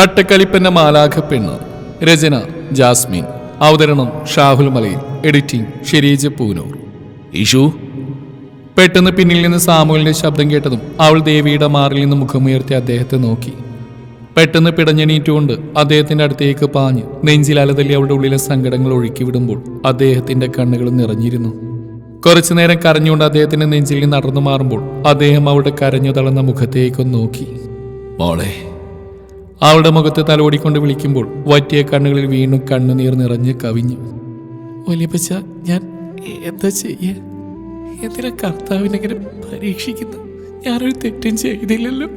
കട്ടക്കലിപ്പന്റെ മാലാഖ പെണ്ണ് രചന ജാസ്മിൻ. അവതരണം ഷാഹുൽ മലയിൽ. എഡിറ്റിംഗ് ഷെരീജ് പൂനൂർ. ഇഷു പെട്ടെന്ന് പിന്നിൽ നിന്ന് സാമുവിന്റെ ശബ്ദം കേട്ടതും അവൾ ദേവിയുടെ മാറിൽ നിന്ന് മുഖമുയർത്തി അദ്ദേഹത്തെ നോക്കി. പെട്ടെന്ന് പിടഞ്ഞെണീറ്റുകൊണ്ട് അദ്ദേഹത്തിന്റെ അടുത്തേക്ക് പാഞ്ഞ് നെഞ്ചിൽ അലതല്ലി അവളുടെ ഉള്ളിലെ സങ്കടങ്ങൾ ഒഴുക്കി വിടുമ്പോൾ അദ്ദേഹത്തിന്റെ കണ്ണുകൾ നിറഞ്ഞിരുന്നു. കുറച്ചു നേരം കരഞ്ഞുകൊണ്ട് അദ്ദേഹത്തിന്റെ നെഞ്ചിൽ നടന്നു മാറുമ്പോൾ അദ്ദേഹം അവളുടെ കരഞ്ഞു തളർന്ന മുഖത്തേക്കൊന്ന് നോക്കി. മോളെ അവളുടെ മുഖത്ത് തലോടിക്കൊണ്ട് വിളിക്കുമ്പോൾ വറ്റിയ കണ്ണുകളിൽ വീണ്ടും കണ്ണുനീർ നിറഞ്ഞ് കവിഞ്ഞു. വലിയപ്പച്ച ഞാൻ എന്താ ചെയ്യേ? എന്തിനാ കർത്താവിനെങ്ങനെ പരീക്ഷിക്കുന്നു? ഞാനൊരു തെറ്റും ചെയ്തില്ലല്ലോ.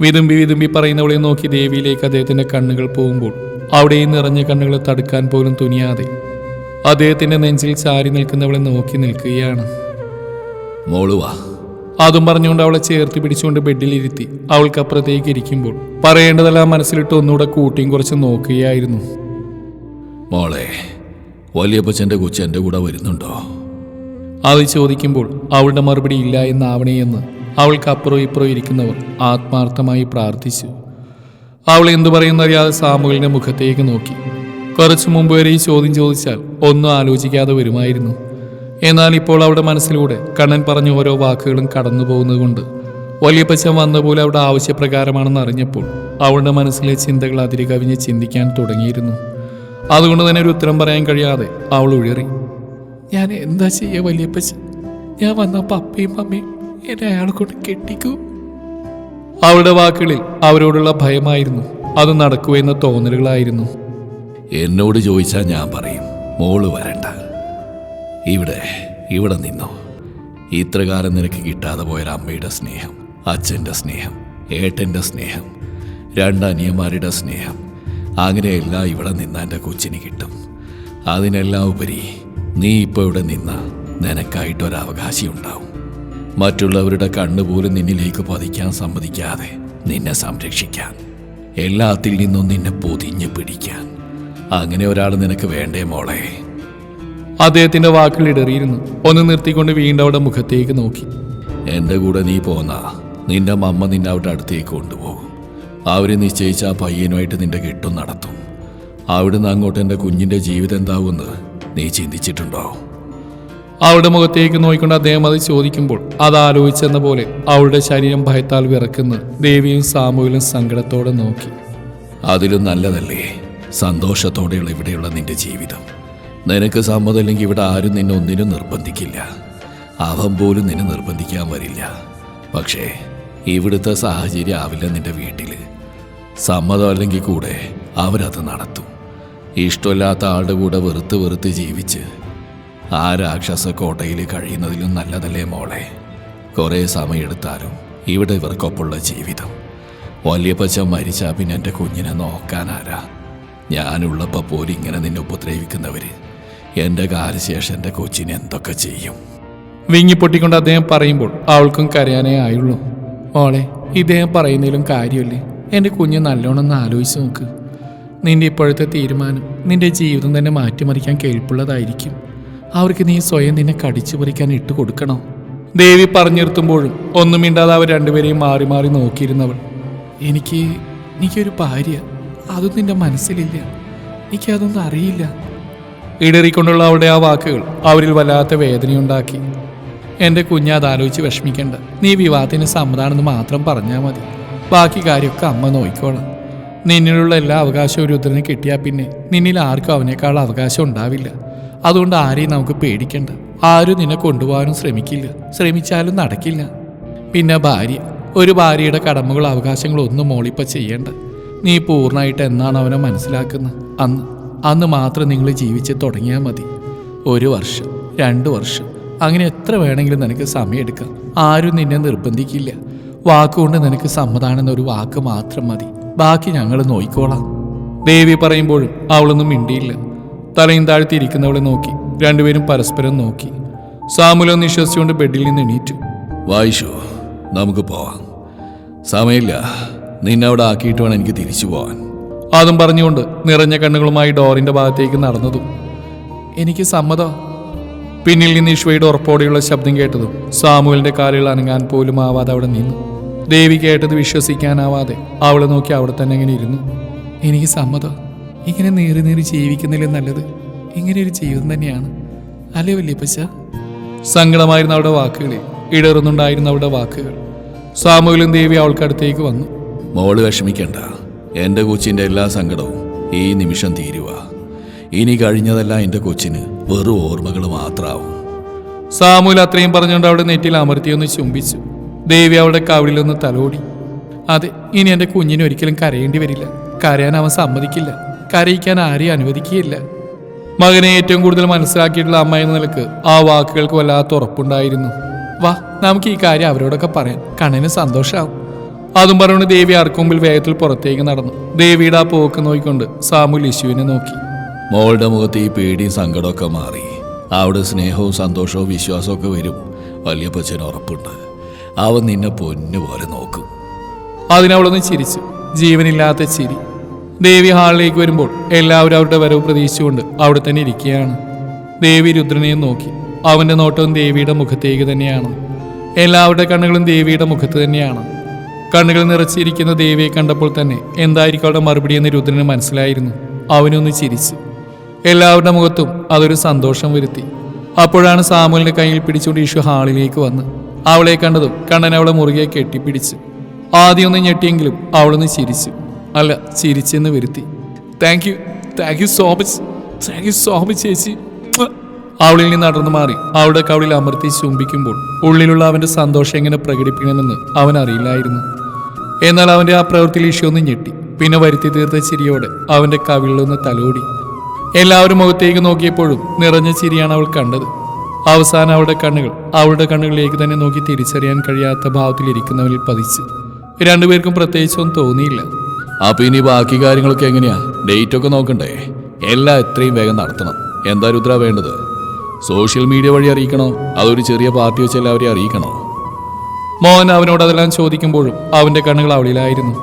വിതുമ്പി വിതുമ്പി പറയുന്നവളെ നോക്കി ദേവിയിലേക്ക് അദ്ദേഹത്തിന്റെ കണ്ണുകൾ പോകുമ്പോൾ അവിടെയും നിറഞ്ഞ കണ്ണുകളെ തടുക്കാൻ പോലും തുനിയാതെ അദ്ദേഹത്തിന്റെ നെഞ്ചിൽ ചാരി നിൽക്കുന്നവളെ നോക്കി നിൽക്കുകയാണ്. മോളുവാ അതും പറഞ്ഞുകൊണ്ട് അവളെ ചേർത്ത് പിടിച്ചുകൊണ്ട് ബെഡിലിരുത്തി അവൾക്കപ്പുറത്തേക്ക് ഇരിക്കുമ്പോൾ പറയേണ്ടതെല്ലാം മനസ്സിലിട്ട് ഒന്നുകൂടെ കൂട്ടിയും കുറച്ച് നോക്കുകയായിരുന്നു. മോളെ വലിയപ്പച്ചന്റെ കൊച്ചു എന്റെ കൂടെ വരുന്നുണ്ടോ? അത് ചോദിക്കുമ്പോൾ അവളുടെ മറുപടി ഇല്ല എന്നാവണേ എന്ന് അവൾക്ക് അപ്പുറം ഇപ്പുറം ഇരിക്കുന്നവർ ആത്മാർത്ഥമായി പ്രാർത്ഥിച്ചു. അവൾ എന്തു പറയുന്നറിയാതെ സാമുകളിന്റെ മുഖത്തേക്ക് നോക്കി. കുറച്ചു മുമ്പ് വരെ ഈ ചോദ്യം ചോദിച്ചാൽ ഒന്നും ആലോചിക്കാതെ വരുമായിരുന്നു. എന്നാൽ ഇപ്പോൾ അവിടെ മനസ്സിലൂടെ കണ്ണൻ പറഞ്ഞ ഓരോ വാക്കുകളും കടന്നു പോകുന്നതുകൊണ്ട് വലിയപ്പച്ചൻ വന്ന പോലെ അവിടെ ആവശ്യപ്രകാരമാണെന്ന് അറിഞ്ഞപ്പോൾ അവളുടെ മനസ്സിലെ ചിന്തകൾ അതിരി കവിഞ്ഞ് ചിന്തിക്കാൻ തുടങ്ങിയിരുന്നു. അതുകൊണ്ട് തന്നെ ഒരു ഉത്തരം പറയാൻ കഴിയാതെ അവൾ ഉഴറി ഞാൻ എന്താ ചെയ്യ വലിയപ്പച്ച ഞാൻ വന്ന പപ്പയും അമ്മയും എന്നെ അയാളെ കൊണ്ട് കെട്ടിക്കൂ. അവളുടെ വാക്കുകളിൽ അവരോടുള്ള ഭയമായിരുന്നു. അത് നടക്കൂ എന്ന തോന്നലുകളായിരുന്നു. എന്നോട് ചോദിച്ചാൽ ഞാൻ പറയും. മോൾ വരണ്ട. ഇവിടെ ഇവിടെ നിന്നു. ഇത്രകാലം നിനക്ക് കിട്ടാതെ പോയൊരു അമ്മയുടെ സ്നേഹം അച്ഛന്റെ സ്നേഹം ഏട്ടന്റെ സ്നേഹം രണ്ട് അനിയന്മാരുടെ സ്നേഹം അങ്ങനെയെല്ലാം ഇവിടെ നിന്ന എന്റെ കൊച്ചിന് കിട്ടും. അതിനെല്ലാം ഉപരി നീ ഇപ്പോൾ ഇവിടെ നിന്ന നിനക്കായിട്ടൊരവകാശി ഉണ്ടാവും. മറ്റുള്ളവരുടെ കണ്ണുപോലും നിന്നിലേക്ക് പതിക്കാൻ സമ്മതിക്കാതെ നിന്നെ സംരക്ഷിക്കാൻ എല്ലാത്തിൽ നിന്നും നിന്നെ പൊതിഞ്ഞ് പിടിക്കാൻ. അങ്ങനെ ഒരാൾ നിനക്ക് വേണ്ടേ മോളെ? അദ്ദേഹത്തിന്റെ വാക്കുകൾ ഇടറിയിരുന്നു. ഒന്ന് നിർത്തിക്കൊണ്ട് വീണ്ടും അവിടെ മുഖത്തേക്ക് നോക്കി. എന്റെ കൂടെ നീ പോന്ന. നിന്റെ മമ്മ നിന്നെ അവിടെ അടുത്തേക്ക് കൊണ്ടുപോകും. അവർ നിശ്ചയിച്ച ആ പയ്യനുമായിട്ട് നിന്റെ കെട്ടും നടത്തും. അവിടുന്ന് അങ്ങോട്ട് എന്റെ കുഞ്ഞിന്റെ ജീവിതം എന്താവുമെന്ന് നീ ചിന്തിച്ചിട്ടുണ്ടോ അവളുടെ മുഖത്തേക്ക് നോക്കിക്കൊണ്ട് അദ്ദേഹം അത് ചോദിക്കുമ്പോൾ അത് ആലോചിച്ചെന്ന പോലെ അവളുടെ ശരീരം ഭയത്താൽ വിറക്കുന്ന. ദേവിയും സാമുവിലും സങ്കടത്തോടെ നോക്കി. അതിലും നല്ലതല്ലേ? സന്തോഷത്തോടെയുള്ള ഇവിടെയുള്ള നിന്റെ ജീവിതം. നിനക്ക് സമ്മതമില്ലെങ്കിൽ ഇവിടെ ആരും നിന്നെ ഒന്നിനും നിർബന്ധിക്കില്ല. അവൻ പോലും നിന്നെ നിർബന്ധിക്കാൻ വരില്ല. പക്ഷേ ഇവിടുത്തെ സാഹചര്യം ആവില്ല നിന്റെ വീട്ടിൽ. സമ്മതം അല്ലെങ്കിൽ കൂടെ അവരത് നടത്തും. ഇഷ്ടമില്ലാത്ത ആളുടെ കൂടെ വെറുത്ത് വെറുത്ത് ജീവിച്ച് ആ രാക്ഷസ കോട്ടയിൽ കഴിയുന്നതിലും നല്ലതല്ലേ മോളെ? കുറേ സമയമെടുത്താലും ഇവിടെ ഇവർക്കൊപ്പമുള്ള ജീവിതം. വല്യപ്പച്ച മരിച്ചാൽ പിന്നെ എന്റെ കുഞ്ഞിനെ നോക്കാനാരാ ഞാനുള്ളപ്പോൾ പോലും ഇങ്ങനെ നിന്നെ ഉപദ്രവിക്കുന്നവര്. എന്റെ കാലശേഷം എന്റെ കൊച്ചിന് എന്തൊക്കെ ചെയ്യും? വിങ്ങിപ്പൊട്ടിക്കൊണ്ട് അദ്ദേഹം പറയുമ്പോൾ അവൾക്കും കരയാനേ ആയുള്ളൂ. മോളെ ഇദ്ദേഹം പറയുന്നതിലും കാര്യമല്ലേ? എന്റെ കുഞ്ഞ് നല്ലോണം ഒന്ന് ആലോചിച്ച് നോക്ക്. നിന്റെ ഇപ്പോഴത്തെ തീരുമാനം നിന്റെ ജീവിതം തന്നെ മാറ്റിമറിക്കാൻ കേൾപ്പുള്ളതായിരിക്കും അവർക്ക് നീ സ്വയം നിന്നെ കടിച്ചു പറിക്കാൻ ഇട്ട് കൊടുക്കണോ? ദേവി പറഞ്ഞിരുത്തുമ്പോഴും ഒന്നും മിണ്ടാതെ അവർ രണ്ടുപേരെയും മാറി മാറി നോക്കിയിരുന്നവൾ. എനിക്ക് എനിക്കൊരു ഭാര്യ. അതും നിന്റെ മനസ്സിലില്ല. എനിക്കതൊന്നും അറിയില്ല. ഇടറിക്കൊണ്ടുള്ള അവളുടെ ആ വാക്കുകൾ അവരിൽ വല്ലാത്ത വേദനയുണ്ടാക്കി. എന്റെ കുഞ്ഞ് അതാലോചിച്ച് വിഷമിക്കണ്ട. നീ വിവാഹത്തിന് സമ്മതാണെന്ന് മാത്രം പറഞ്ഞാൽ മതി. ബാക്കി കാര്യമൊക്കെ അമ്മ നോക്കിക്കോളാം. നിന്നിലുള്ള എല്ലാ അവകാശവും രുദ്രന് കിട്ടിയാൽ പിന്നെ നിന്നിൽ ആർക്കും അവനേക്കാൾ അവകാശം ഉണ്ടാവില്ല. അതുകൊണ്ട് ആരെയും നമുക്ക് പേടിക്കണ്ട. ആരും നിന്നെ കൊണ്ടുപോകാനും ശ്രമിക്കില്ല. ശ്രമിച്ചാലും നടക്കില്ല. പിന്നെ ഭാര്യ. ഒരു ഭാര്യയുടെ കടമകളും അവകാശങ്ങളും ഒന്നും മോളിപ്പ ചെയ്യേണ്ട. നീ പൂർണമായിട്ട് എന്നാണ് അവനെ മനസ്സിലാക്കുന്നത്? അന്ന് അന്ന് മാത്രം നിങ്ങൾ ജീവിച്ച് തുടങ്ങിയാൽ മതി. ഒരു വർഷം രണ്ട് വർഷം അങ്ങനെ എത്ര വേണമെങ്കിലും നിനക്ക് സമയമെടുക്കാം ആരും നിന്നെ നിർബന്ധിക്കില്ല. വാക്കുകൊണ്ട് നിനക്ക് സമ്മതാണെന്നൊരു വാക്ക് മാത്രം മതി. ബാക്കി ഞങ്ങൾ നോയിക്കോളാം. ദേവി പറയുമ്പോഴും അവളൊന്നും മിണ്ടിയില്ല. തലയും താഴ്ത്തിയിരിക്കുന്നവളെ നോക്കി രണ്ടുപേരും പരസ്പരം നോക്കി. സാമുലം നിശ്വസിച്ചുകൊണ്ട് ബെഡിൽ നിന്ന് എണീറ്റു. വായിച്ചു നമുക്ക് പോവാം. സമയമില്ല. നിന്നെ അവിടെ ആക്കിയിട്ട് വേണം എനിക്ക് തിരിച്ചു പോവാൻ. അതും പറഞ്ഞുകൊണ്ട് നിറഞ്ഞ കണ്ണുകളുമായി ഡോറിന്റെ ഭാഗത്തേക്ക് നടന്നതും എനിക്ക് സമ്മതം. പിന്നിൽ നിന്ന് ഈശ്വയുടെ ഉറപ്പോടെയുള്ള ശബ്ദം കേട്ടതും സാമുവലിന്റെ കാലുകൾ അനങ്ങാൻ പോലും ആവാതെ അവിടെ നിന്നു. ദേവി കേട്ടത് വിശ്വസിക്കാനാവാതെ അവളെ നോക്കി അവിടെ തന്നെ ഇങ്ങനെ ഇരുന്നു. എനിക്ക് സമ്മതം. ഇങ്ങനെ നേറി നേറി ജീവിക്കുന്നില്ല നല്ലത് ഇങ്ങനെ ഒരു ജീവിതം തന്നെയാണ്. അല്ലേ വല്യപ്പച്ച? സങ്കടമായിരുന്ന അവളുടെ വാക്കുകളിൽ ഇടറുന്നുണ്ടായിരുന്ന അവളുടെ വാക്കുകൾ. സാമൂഹ്യം ദേവി അവൾക്കടുത്തേക്ക് വന്നു. മോൾ വിഷമിക്കണ്ട. എന്റെ കൊച്ചിന്റെ എല്ലാ സങ്കടവും ഈ നിമിഷം തീരുക. ഇനി കഴിഞ്ഞതെല്ലാം എന്റെ കൊച്ചിന് വെറും ഓർമ്മകൾ മാത്രമാവും സാമൂൽ അത്രയും പറഞ്ഞുകൊണ്ട് അവിടെ നെറ്റിൽ അമർത്തിയൊന്ന് ചുംബിച്ചു. ദേവി അവളുടെ കവിളിലൊന്ന് തലോടി. അതെ ഇനി എന്റെ കുഞ്ഞിന് ഒരിക്കലും കരയേണ്ടി വരില്ല. കരയാൻ അവൻ സമ്മതിക്കില്ല. കരയിക്കാൻ ആരെയും അനുവദിക്കുകയില്ല. മകനെ ഏറ്റവും കൂടുതൽ മനസ്സിലാക്കിയിട്ടുള്ള അമ്മ എന്ന നിലയ്ക്ക് ആ വാക്കുകൾക്ക് വല്ലാത്ത ഉറപ്പുണ്ടായിരുന്നു. വാ നമുക്ക് ഈ കാര്യം അവരോടൊക്കെ പറയാം. കണ്ണിന് സന്തോഷമാവും അതും പറഞ്ഞുകൊണ്ട് ദേവി ആർക്കുമ്പിൽ വേഗത്തിൽ പുറത്തേക്ക് നടന്നു. ദേവിയുടെ ആ പോക്ക് നോക്കിക്കൊണ്ട് സാമുൽ യശുവിനെ നോക്കി. മോളുടെ മുഖത്ത് ഈ പേടിയും സങ്കടമൊക്കെ മാറി. അവിടെ സ്നേഹവും സന്തോഷവും വിശ്വാസവും ഒക്കെ വരും. വലിയപ്പച്ചന് ഉറപ്പുണ്ട്. അവൻ നിന്നെ പൊന്നു പോലെ നോക്കും. അതിനവളൊന്ന് ചിരിച്ചു. ജീവനില്ലാത്ത ചിരി. ദേവി ഹാളിലേക്ക് വരുമ്പോൾ എല്ലാവരും അവരുടെ വരവ് പ്രതീക്ഷിച്ചുകൊണ്ട് അവിടെ തന്നെ ഇരിക്കുകയാണ്. ദേവി രുദ്രനെയും നോക്കി. അവന്റെ നോട്ടവും ദേവിയുടെ മുഖത്തേക്ക് തന്നെയാണ്. എല്ലാവരുടെ കണ്ണുകളും ദേവിയുടെ മുഖത്ത് തന്നെയാണ്. കണ്ണുകൾ നിറച്ചിരിക്കുന്ന ദേവിയെ കണ്ടപ്പോൾ തന്നെ എന്തായിരിക്കും അവളുടെ മറുപടി എന്ന് രുദ്രന് മനസ്സിലായിരുന്നു. അവനൊന്ന് ചിരിച്ചു. എല്ലാവരുടെ മുഖത്തും അതൊരു സന്തോഷം വരുത്തി. അപ്പോഴാണ് സാമുലിന്റെ കയ്യിൽ പിടിച്ചുകൊണ്ട് ഈശു ഹാളിലേക്ക് വന്ന് അവളെ കണ്ടതും കണ്ണൻ അവളെ മുറുകെ കെട്ടിപ്പിടിച്ചു. ആദ്യം ഒന്ന് ഞെട്ടിയെങ്കിലും അവളൊന്ന് ചിരിച്ചു. അല്ല ചിരിച്ചെന്ന് വരുത്തി. Thank you thank you so much thank you so much ചേച്ചി. അവളിൽ നിന്ന് നടന്നു മാറി അവളുടെ കവളിൽ അമർത്തി ചുംബിക്കുമ്പോൾ ഉള്ളിലുള്ള അവന്റെ സന്തോഷം എങ്ങനെ പ്രകടിപ്പിക്കണമെന്ന് അവൻ അറിയില്ലായിരുന്നു. എന്നാൽ അവന്റെ ആ പ്രവൃത്തിയിൽ ഈശോ ഒന്ന് ഞെട്ടി. പിന്നെ വരുത്തി തീർത്ത ചിരിയോടെ അവന്റെ കവിളിലൊന്ന് തലോടി. എല്ലാവരും മുഖത്തേക്ക് നോക്കിയപ്പോഴും നിറഞ്ഞ ചിരിയാണ് അവൾ കണ്ടത്. അവസാനം അവളുടെ കണ്ണുകൾ അവളുടെ കണ്ണുകളിലേക്ക് തന്നെ നോക്കി തിരിച്ചറിയാൻ കഴിയാത്ത ഭാവത്തിലിരിക്കുന്നവരിൽ പതിച്ചു. രണ്ടുപേർക്കും പ്രത്യേകിച്ചൊന്നും തോന്നിയില്ല. അപ്പൊ ഇനി ബാക്കി കാര്യങ്ങളൊക്കെ എങ്ങനെയാ? ഡേറ്റ് ഒക്കെ നോക്കണ്ടേ? എല്ലാം എത്രയും വേഗം നടത്തണം. എന്താ രുദ്ര വേണ്ടത്? സോഷ്യൽ മീഡിയ വഴി അറിയിക്കണോ? അതൊരു ചെറിയ പാർട്ടി വെച്ച് എല്ലാവരെയും അറിയിക്കണോ? മോഹൻ അവനോട് അതെല്ലാം ചോദിക്കുമ്പോഴും അവന്റെ കണ്ണുകൾ അവളിലായിരുന്നു.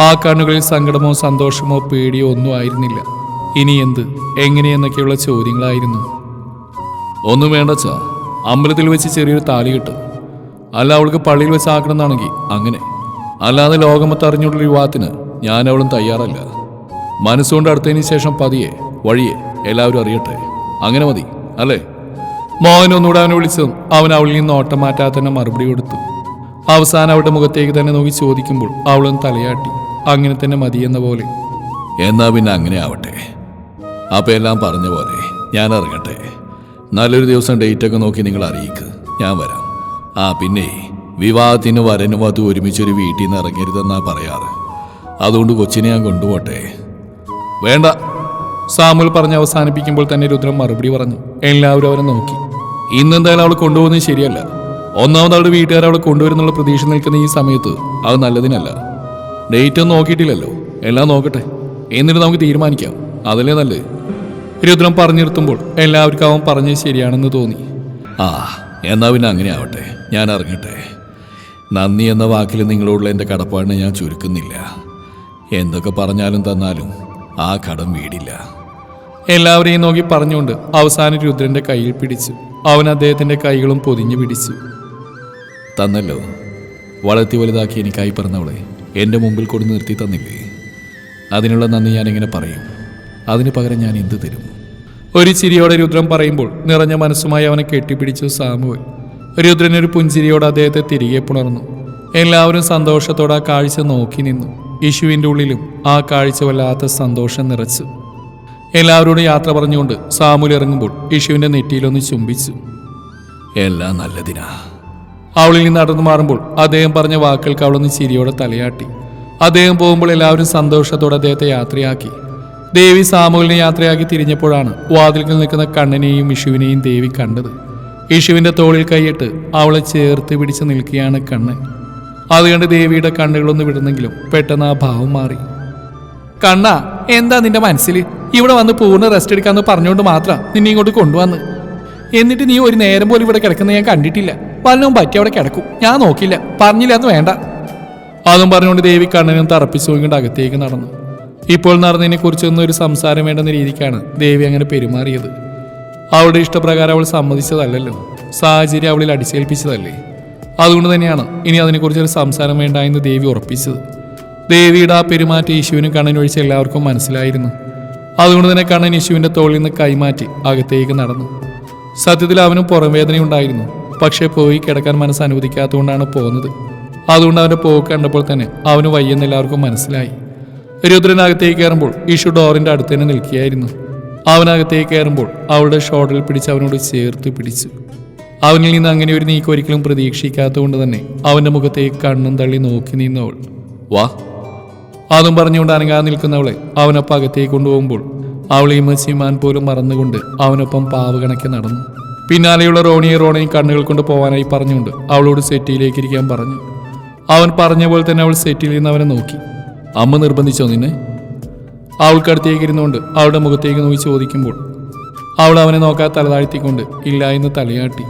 ആ കണ്ണുകളിൽ സങ്കടമോ സന്തോഷമോ പേടിയോ ഒന്നും ആയിരുന്നില്ല. ഇനി എന്ത്? എങ്ങനെയെന്നൊക്കെയുള്ള ചോദ്യങ്ങളായിരുന്നു. ഒന്നും വേണ്ടച്ചാ അമ്പലത്തിൽ വെച്ച് ചെറിയൊരു താലി കിട്ടും. അല്ല അവൾക്ക് പള്ളിയിൽ വെച്ച് ആക്കണമെന്നാണെങ്കിൽ അങ്ങനെ. അല്ലാതെ ലോകമത്തറിഞ്ഞുള്ള വിവാഹത്തിന് ഞാൻ അവളും തയ്യാറല്ല. മനസ്സുകൊണ്ട് അടുത്തതിന് ശേഷം പതിയെ വഴിയെ എല്ലാവരും അറിയട്ടെ. അങ്ങനെ മതി അല്ലേ? മോഹൻ ഒന്നുകൂടെ അവനെ വിളിച്ചതും അവൻ അവളിൽ നിന്ന് ഓട്ടം മാറ്റാതെ തന്നെ മറുപടി കൊടുത്തു. അവസാനം അവളുടെ മുഖത്തേക്ക് തന്നെ നോക്കി ചോദിക്കുമ്പോൾ അവളും തലയാട്ടി അങ്ങനെ തന്നെ മതിയെന്ന പോലെ. എന്നാ പിന്നെ അങ്ങനെ ആവട്ടെ. അപ്പൊ എല്ലാം പറഞ്ഞ പോലെ ഞാൻ ഇറങ്ങട്ടെ. നല്ലൊരു ദിവസം ഡേറ്റ് ഒക്കെ നോക്കി നിങ്ങൾ അറിയിക്ക്. ഞാൻ വരാം. ആ പിന്നെ വിവാഹത്തിന് വരനും അത് ഒരുമിച്ചൊരു വീട്ടിൽ നിന്ന് ഇറങ്ങരുതെന്നാ പറയാറ്. അതുകൊണ്ട് കൊച്ചിനെ ഞാൻ കൊണ്ടുപോട്ടെ. വേണ്ട. സാമുൽ പറഞ്ഞ് അവസാനിപ്പിക്കുമ്പോൾ തന്നെ രുദ്രം മറുപടി പറഞ്ഞു. എല്ലാവരും അവരെ നോക്കി. ഇന്നെന്തായാലും അവൾ കൊണ്ടുപോകുന്നത് ശരിയല്ല. ഒന്നാമത് അവളുടെ വീട്ടുകാർ അവളെ കൊണ്ടുവരുന്നുള്ള പ്രതീക്ഷ നിൽക്കുന്ന ഈ സമയത്ത് അത് നല്ലതിനല്ല. ഡേറ്റ് ഒന്നും നോക്കിയിട്ടില്ലല്ലോ. എല്ലാം നോക്കട്ടെ. എന്നിട്ട് നമുക്ക് തീരുമാനിക്കാം. അതല്ലേ നല്ലത്? രുദ്രൻ പറഞ്ഞു നിർത്തുമ്പോൾ എല്ലാവർക്കും അവൻ പറഞ്ഞത് ശരിയാണെന്ന് തോന്നി. ആ എന്നാ പിന്നെ അങ്ങനെ ആവട്ടെ. ഞാൻ ഇറങ്ങട്ടെ. നന്ദി എന്ന വാക്കിൽ നിങ്ങളോടുള്ള എന്റെ കടപ്പാടിനെ ഞാൻ ചുരുക്കുന്നില്ല. എന്തൊക്കെ പറഞ്ഞാലും തന്നാലും ആ കടം വീടില്ല. എല്ലാവരെയും നോക്കി പറഞ്ഞുകൊണ്ട് അവസാനം രുദ്രന്റെ കയ്യിൽ പിടിച്ചു അവൻ അദ്ദേഹത്തിന്റെ കൈകളും പൊതിഞ്ഞു പിടിച്ചു തന്നല്ലോ. വളർത്തി വലുതാക്കി എനിക്കായി പറഞ്ഞവളെ എന്റെ മുമ്പിൽ കൊണ്ടു നിർത്തി തന്നില്ലേ? അതിനുള്ള നന്ദി ഞാൻ എങ്ങനെ പറയും. അതിന് പകരം ഞാൻ എന്ത് തരും? ഒരു ചിരിയോടെ രുദ്രം പറയുമ്പോൾ നിറഞ്ഞ മനസ്സുമായി അവനെ കെട്ടിപ്പിടിച്ചു സാമുവൽ. രുദ്രനൊരു പുഞ്ചിരിയോടെ അദ്ദേഹത്തെ തിരികെ പുണർന്നു. എല്ലാവരും സന്തോഷത്തോടെ ആ കാഴ്ച നോക്കി നിന്നു. യേശുവിന്റെ ഉള്ളിലും ആ കാഴ്ച വല്ലാത്ത സന്തോഷം നിറച്ചു. എല്ലാവരോടും യാത്ര പറഞ്ഞുകൊണ്ട് സാമുൽ ഇറങ്ങുമ്പോൾ യേശുവിന്റെ നെറ്റിയിലൊന്ന് ചുംബിച്ചു. എല്ലാം നല്ലതിനാ. അവളിൽ നിന്ന് നടന്നു മാറുമ്പോൾ അദ്ദേഹം പറഞ്ഞ വാക്കുകൾക്ക് അവളൊന്ന് ചിരിയോടെ തലയാട്ടി. അദ്ദേഹം പോകുമ്പോൾ എല്ലാവരും സന്തോഷത്തോടെ അദ്ദേഹത്തെ യാത്രയാക്കി. ദേവി സാമൂഹിനെ യാത്രയാക്കി തിരിഞ്ഞപ്പോഴാണ് വാതിൽക്കൽ നിൽക്കുന്ന കണ്ണനെയും ഇഷുവിനെയും ദേവി കണ്ടത്. ഇഷുവിന്റെ തോളിൽ കൈയിട്ട് അവളെ ചേർത്ത് പിടിച്ച് നിൽക്കുകയാണ് കണ്ണൻ. അത് കണ്ട് ദേവിയുടെ കണ്ണുകളൊന്നും വിടുന്നെങ്കിലും പെട്ടെന്ന് ആ ഭാവം മാറി. കണ്ണ എന്താ നിന്റെ മനസ്സിൽ? ഇവിടെ വന്ന് പൂർണ റെസ്റ്റ് എടുക്കാമെന്ന് പറഞ്ഞുകൊണ്ട് മാത്രം നിന്നെ ഇങ്ങോട്ട് കൊണ്ടുവന്ന്. എന്നിട്ട് നീ ഒരു നേരം പോലും ഇവിടെ കിടക്കുന്ന ഞാൻ കണ്ടിട്ടില്ല. വല്ലതും പറ്റി അവിടെ കിടക്കും. ഞാൻ നോക്കില്ല പറഞ്ഞില്ല എന്ന് വേണ്ട. അതും പറഞ്ഞുകൊണ്ട് ദേവി കണ്ണനും തറപ്പിച്ചു നോക്കിക്കൊണ്ട് അകത്തേക്ക് നടന്നു. ഇപ്പോൾ നടന്നതിനെ കുറിച്ചൊന്നും ഒരു സംസാരം വേണ്ടെന്ന രീതിക്കാണ് ദേവി അങ്ങനെ പെരുമാറിയത്. അവളുടെ ഇഷ്ടപ്രകാരം അവൾ സമ്മതിച്ചതല്ലല്ലോ. സാഹചര്യം അവളിൽ അടിച്ചേൽപ്പിച്ചതല്ലേ. അതുകൊണ്ട് തന്നെയാണ് ഇനി അതിനെക്കുറിച്ച് ഒരു സംസാരം വേണ്ട എന്ന് ദേവി ഉറപ്പിച്ചത്. ദേവിയുടെ ആ പെരുമാറ്റം യേശുവിനും കണ്ണൻ ഒഴിച്ച് എല്ലാവർക്കും മനസ്സിലായിരുന്നു. അതുകൊണ്ട് തന്നെ കണ്ണൻ യേശുവിന്റെ തോളിൽ നിന്ന് കൈമാറ്റി അകത്തേക്ക് നടന്നു. സത്യത്തിൽ അവനും പുറംവേദനയുണ്ടായിരുന്നു. പക്ഷേ പോയി കിടക്കാൻ മനസ്സ് അനുവദിക്കാത്തതുകൊണ്ടാണ് പോകുന്നത്. അതുകൊണ്ട് അവന്റെ പോക്ക് കണ്ടപ്പോൾ തന്നെ അവന് വയ്യെന്ന് എല്ലാവർക്കും മനസ്സിലായി. രുദ്രനകത്തേക്ക് കയറുമ്പോൾ ഈശു ഡോറിന്റെ അടുത്ത് തന്നെ നിൽക്കുകയായിരുന്നു. അവനകത്തേക്ക് കയറുമ്പോൾ അവളുടെ ഷോട്ടിൽ പിടിച്ച് അവനോട് ചേർത്ത് പിടിച്ചു. അവനിൽ നിന്ന് അങ്ങനെ ഒരു നീക്കം ഒരിക്കലും പ്രതീക്ഷിക്കാത്തതുകൊണ്ട് തന്നെ അവന്റെ മുഖത്തേക്ക് കണ്ണും തള്ളി നോക്കി നിന്നവൾ വാ. അതും പറഞ്ഞുകൊണ്ട് അനങ്ങാതെ നിൽക്കുന്നവളെ അവനൊപ്പം അകത്തേക്ക് കൊണ്ടുപോകുമ്പോൾ അവളെ ഇമച്ചിമാൻ പോലും മറന്നുകൊണ്ട് അവനൊപ്പം പാവ് കണക്കി നടന്നു. പിന്നാലെയുള്ള റോണിയെ റോണയും കണ്ണുകൾ കൊണ്ട് പോവാനായി പറഞ്ഞുകൊണ്ട് അവളോട് സെറ്റിയിലേക്ക് ഇരിക്കാൻ പറഞ്ഞു. അവൻ പറഞ്ഞ പോലെ തന്നെ അവൾ സെറ്റിയിൽ നിന്ന് അവനെ നോക്കി. അമ്മ നിർബന്ധിച്ചോ നിന്നെ? അവൾക്കടുത്തേക്ക് ഇരുന്നുകൊണ്ട് അവളുടെ മുഖത്തേക്ക് നോക്കി ചോദിക്കുമ്പോൾ അവൾ അവനെ നോക്കാതെ തലതാഴ്ത്തിക്കൊണ്ട് ഇല്ല എന്ന് തലയാട്ടി.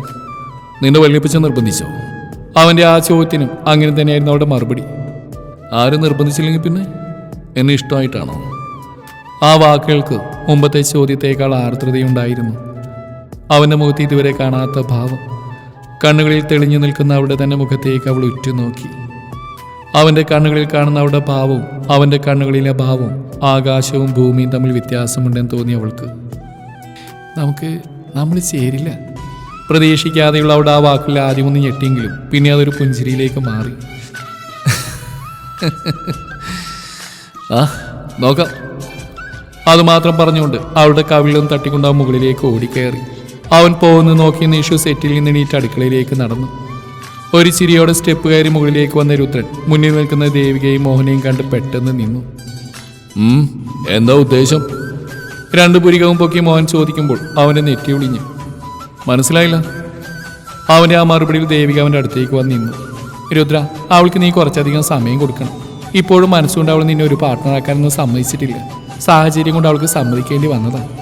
നിന്റെ വല്യപ്പിച്ച നിർബന്ധിച്ചോ? അവന്റെ ആ ചോദ്യത്തിനും അങ്ങനെ തന്നെയായിരുന്നു അവളുടെ മറുപടി. ആരും നിർബന്ധിച്ചില്ലെങ്കിൽ പിന്നെ? എന്നെ ഇഷ്ടമായിട്ടാണോ? ആ വാക്കുകൾക്ക് മുമ്പത്തെ ചോദ്യത്തേക്കാൾ ആർദ്രതയുണ്ടായിരുന്നു. അവന്റെ മുഖത്ത് ഇതുവരെ കാണാത്ത ഭാവം. കണ്ണുകളിൽ തെളിഞ്ഞു നിൽക്കുന്ന അവളുടെ തന്നെ മുഖത്തേക്ക് അവൾ ഉറ്റുനോക്കി. അവന്റെ കണ്ണുകളിൽ കാണുന്ന അവളുടെ ഭാവവും അവന്റെ കണ്ണുകളിലെ ഭാവവും ആകാശവും ഭൂമിയും തമ്മിൽ വ്യത്യാസമുണ്ടെന്ന് തോന്നി അവൾക്ക്. നമുക്ക് നമ്മൾ ചേരില്ല. പ്രതീക്ഷിക്കാതെയുള്ള അവിടെ ആ വാക്കിൽ ആദ്യം ഒന്ന് ഞെട്ടിയെങ്കിലും പിന്നെ അതൊരു പുഞ്ചിരിയിലേക്ക് മാറി. ആ നോക്കാം. അതുമാത്രം പറഞ്ഞുകൊണ്ട് അവളുടെ കവിളിലും തട്ടിക്കൊണ്ട് ആ മുകളിലേക്ക് ഓടിക്കയറി. അവൻ പോകുന്നു നോക്കി നിഷു സെറ്റിൽ നിന്ന് എണീറ്റ് അടുക്കളയിലേക്ക് നടന്നു. ഒരു ചിരിയോടെ സ്റ്റെപ്പ് കയറി മുകളിലേക്ക് വന്ന രുദ്രൻ മുന്നിൽ നിൽക്കുന്ന ദേവികയും മോഹനെയും കണ്ട് പെട്ടെന്ന് നിന്നു. എന്താ ഉദ്ദേശം? രണ്ടു പുരികവും പൊക്കി മോഹൻ ചോദിക്കുമ്പോൾ അവനെ നെറ്റി ഒളിഞ്ഞു. മനസ്സിലായില്ല? അവന്റെ ആ മറുപടിയിൽ ദേവിക അവന്റെ അടുത്തേക്ക് വന്ന് നിന്നു. രുദ്ര അവൾക്ക് നീ കുറച്ചധികം സമയം കൊടുക്കണം. ഇപ്പോഴും മനസ്സുകൊണ്ട് അവൾ നിന്നെ ഒരു പാർട്ട്ണറാക്കാനൊന്നും സമ്മതിച്ചിട്ടില്ല. സാഹചര്യം കൊണ്ട് അവൾക്ക് സമ്മതിക്കേണ്ടി വന്നതാണ്.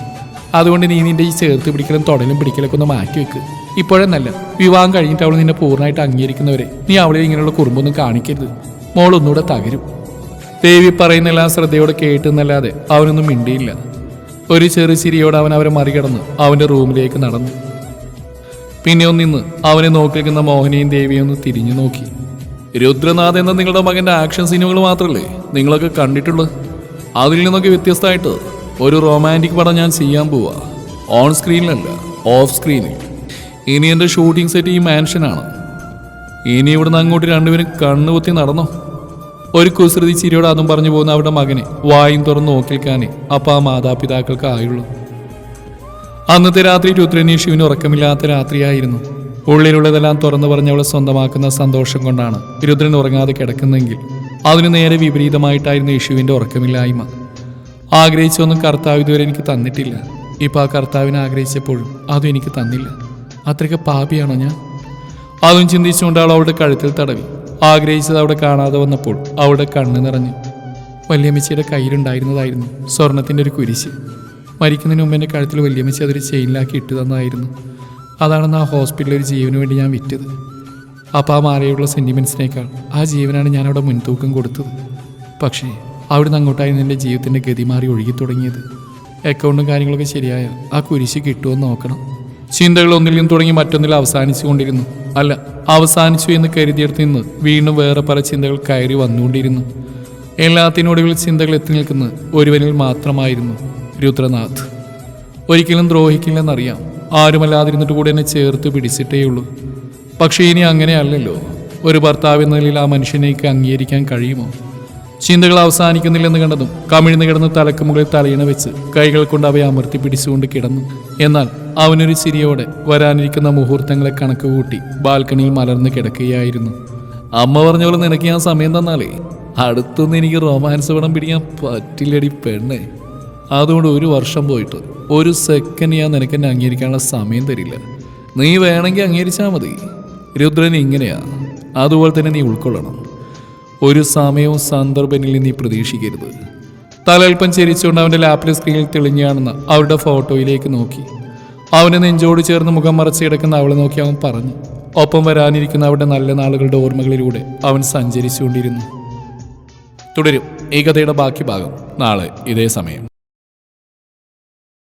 അതുകൊണ്ട് നീ നിന്റെ ഈ ചേർത്ത് പിടിക്കലും തൊടലും പിടിക്കലൊക്കെ ഒന്ന് മാറ്റി വെക്ക്. ഇപ്പോഴേ നല്ല വിവാഹം കഴിഞ്ഞിട്ട് അവൾ നിന്നെ പൂർണമായിട്ട് അംഗീകരിക്കുന്നവരെ നീ അവളെ ഇങ്ങനെയുള്ള കുറുമ്പൊന്നും കാണിക്കരുത്. മോൾ ഒന്നുകൂടെ തകരും. ദേവി പറയുന്നെല്ലാം ശ്രദ്ധയോടെ കേട്ടെന്നല്ലാതെ അവനൊന്നും മിണ്ടിയില്ല. ഒരു ചെറു ചിരിയോടെ അവൻ അവരെ മറികടന്ന് അവന്റെ റൂമിലേക്ക് നടന്നു. പിന്നെ ഒന്നിന്ന് അവനെ നോക്കി നിൽക്കുന്ന മോഹനെയും ദേവിയും ഒന്ന് തിരിഞ്ഞു നോക്കി. രുദ്രനാഥ് എന്ന നിങ്ങളുടെ മകന്റെ ആക്ഷൻ സിനിമകൾ മാത്രമല്ലേ നിങ്ങളൊക്കെ കണ്ടിട്ടുള്ളത്? അതിൽ നിന്നൊക്കെ വ്യത്യസ്തമായിട്ട് ഒരു റൊമാന്റിക് പടം ഞാൻ ചെയ്യാൻ പോവാ. ഓൺ സ്ക്രീനിലല്ല ഓഫ് സ്ക്രീനിൽ ഇനി എന്റെ ഷൂട്ടിംഗ് സെറ്റ് ഈ മാൻഷനാണ് ഇനി ഇവിടുന്ന് അങ്ങോട്ട് രണ്ടുപേരും കണ്ണുകുത്തി നടന്നോ? ഒരു കുസൃതി ചിരിയോടെ അതും പറഞ്ഞു പോകുന്ന അവരുടെ മകനെ വായും തുറന്ന് നോക്കിൽക്കാനേ അപ്പം ആ മാതാപിതാക്കൾക്ക് ആയുള്ളൂ അന്നത്തെ രാത്രി രുദ്രനീഷുവിന് ഉറക്കമില്ലാത്ത രാത്രിയായിരുന്നു. ഉള്ളിലുള്ളതെല്ലാം തുറന്നു പറഞ്ഞവളെ സ്വന്തമാക്കുന്ന സന്തോഷം കൊണ്ടാണ് രുദ്രൻ ഉറങ്ങാതെ കിടക്കുന്നെങ്കിൽ. അതിനു നേരെ വിപരീതമായിട്ടായിരുന്നു യേശുവിന്റെ ഉറക്കമില്ലായ്മ. ആഗ്രഹിച്ചൊന്നും കർത്താവ് ഇതുവരെ എനിക്ക് തന്നിട്ടില്ല. ഇപ്പോൾ ആ കർത്താവിനെ ആഗ്രഹിച്ചപ്പോഴും അതും എനിക്ക് തന്നില്ല. അത്രയ്ക്ക് പാപിയാണോ ഞാൻ? അതും ചിന്തിച്ചുകൊണ്ട് അവൾ അവളുടെ കഴുത്തിൽ തടവി. ആഗ്രഹിച്ചത് അവിടെ കാണാതെ വന്നപ്പോൾ അവളുടെ കണ്ണ് നിറഞ്ഞു. വല്യമ്മച്ചിയുടെ കയ്യിലുണ്ടായിരുന്നതായിരുന്നു സ്വർണത്തിന്റെ ഒരു കുരിശ്. മരിക്കുന്നതിന് മുമ്പ് എന്റെ കഴുത്തിൽ വല്യമ്മച്ചി അതൊരു ചെയിനിലാക്കി ഇട്ടു തന്നതായിരുന്നു. അതാണെന്ന് ആ ഹോസ്പിറ്റലിൽ ഒരു ജീവന് വേണ്ടി ഞാൻ വിറ്റത്. അപ്പോൾ ആ മാറിയുള്ള സെന്റിമെന്റ്സിനേക്കാൾ ആ ജീവനാണ് ഞാൻ അവിടെ മുൻതൂക്കം കൊടുത്തത്. പക്ഷേ അവിടുന്ന് അങ്ങോട്ടായിരുന്നു എന്റെ ജീവിതത്തിന്റെ ഗതി മാറി ഒഴുകി തുടങ്ങിയത്. അക്കൗണ്ടും കാര്യങ്ങളൊക്കെ ശരിയായ ആ കുരിശ് കിട്ടുമെന്ന് നോക്കണം. ചിന്തകൾ ഒന്നിൽ നിന്ന് തുടങ്ങി മറ്റൊന്നിൽ അവസാനിച്ചു കൊണ്ടിരുന്നു. അല്ല അവസാനിച്ചു എന്ന് കരുതിയെടുത്ത് നിന്ന് വീണ്ടും വേറെ പല ചിന്തകൾ കയറി വന്നുകൊണ്ടിരുന്നു. എല്ലാത്തിനൊടുവിൽ ചിന്തകൾ എത്തി നിൽക്കുന്ന ഒരുവനിൽ മാത്രമായിരുന്നു രുദ്രനാഥ്. ഒരിക്കലും ദ്രോഹിക്കില്ലെന്നറിയാം. ആരുമല്ലാതിരുന്നിട്ട് കൂടെ എന്നെ ചേർത്ത് പിടിച്ചിട്ടേയുള്ളൂ പക്ഷേ ഇനി അങ്ങനെയല്ലല്ലോ ഒരു ഭർത്താവ് എന്ന നിലയിൽ ആ മനുഷ്യനേക്ക് അംഗീകരിക്കാൻ കഴിയുമോ? ചിന്തകൾ അവസാനിക്കുന്നില്ലെന്ന് കണ്ടതും കമിഴ്ന്നു കിടന്ന് തലക്ക് മുകളിൽ തലയിണ വെച്ച് കൈകൾ കൊണ്ട് അവയെ അമർത്തി പിടിച്ചുകൊണ്ട് കിടന്നു. എന്നാൽ അവനൊരു ചിരിയോടെ വരാനിരിക്കുന്ന മുഹൂർത്തങ്ങളെ കണക്ക് കൂട്ടി ബാൽക്കണിയിൽ മലർന്ന് കിടക്കുകയായിരുന്നു. അമ്മ പറഞ്ഞ പോലെ നിനക്ക് ഞാൻ സമയം തന്നാലേ അടുത്തൊന്നും എനിക്ക് റൊമാൻസ് പടം പിടിക്കാൻ പറ്റില്ലടി പെണ്ണേ. അതുകൊണ്ട് ഒരു വർഷം പോയിട്ട് ഒരു സെക്കൻഡ് ഞാൻ നിനക്ക് എന്നെ അംഗീകരിക്കാനുള്ള സമയം തരില്ല. നീ വേണമെങ്കിൽ അംഗീകരിച്ചാൽ മതി. രുദ്രൻ ഇങ്ങനെയാ. അതുപോലെ തന്നെ നീ ഉൾക്കൊള്ളണം. ഒരു സമയവും സന്ദർഭനിൽ നീ പ്രതീക്ഷിക്കരുത്. തലൽപ്പം ചിരിച്ചുകൊണ്ട് അവന്റെ ലാപ്പിലെ സ്ക്രീനിൽ തെളിഞ്ഞാണെന്ന് അവരുടെ ഫോട്ടോയിലേക്ക് നോക്കി. അവന് നെഞ്ചോട് ചേർന്ന് മുഖം മറച്ച് കിടക്കുന്ന അവളെ നോക്കി അവൻ പറഞ്ഞു. ഒപ്പം വരാനിരിക്കുന്ന അവരുടെ നല്ല നാളുകളുടെ ഓർമ്മകളിലൂടെ അവൻ സഞ്ചരിച്ചുകൊണ്ടിരുന്നു. തുടരും. ഈ കഥയുടെ ബാക്കി ഭാഗം നാളെ ഇതേ സമയം.